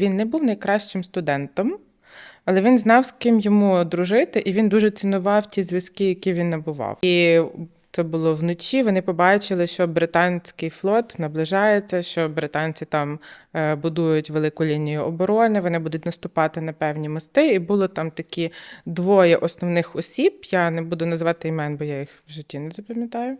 Він не був найкращим студентом, але він знав, з ким йому дружити, і він дуже цінував ті зв'язки, які він набував. І це було вночі. Вони побачили, що британський флот наближається, що британці там е, будують велику лінію оборони, вони будуть наступати на певні мости. І було там такі двоє основних осіб. Я не буду називати імен, бо я їх в житті не запам'ятаю.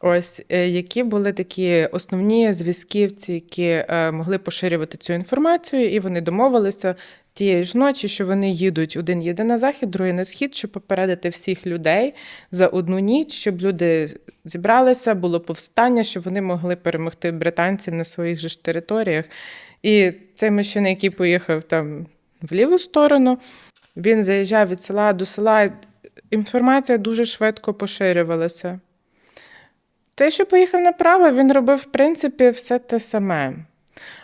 Ось е, які були такі основні зв'язківці, які е, могли поширювати цю інформацію, і вони домовилися тієї ж ночі, що вони їдуть. Один їде на захід, другий на схід, щоб попередити всіх людей за одну ніч, щоб люди зібралися, було повстання, щоб вони могли перемогти британців на своїх же ж територіях. І цей мужчина, який поїхав там в ліву сторону, він заїжджав від села до села. Інформація дуже швидко поширювалася. Той, що поїхав направо, він робив, в принципі, все те саме.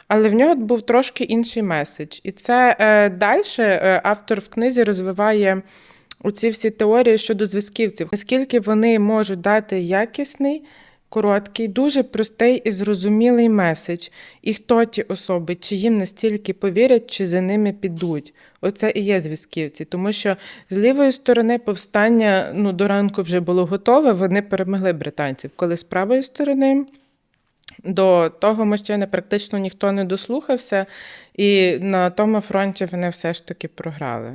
Але в нього був трошки інший меседж. І це е, далі е, автор в книзі розвиває оці всі теорії щодо зв'язківців, наскільки вони можуть дати якісний, короткий, дуже простий і зрозумілий меседж. І хто ті особи, чи їм настільки повірять, чи за ними підуть. Оце і є зв'язківці. Тому що з лівої сторони повстання ну, до ранку вже було готове, вони перемогли британців. Коли з правої сторони. До того мужчини практично ніхто не дослухався, і на тому фронті вони все ж таки програли.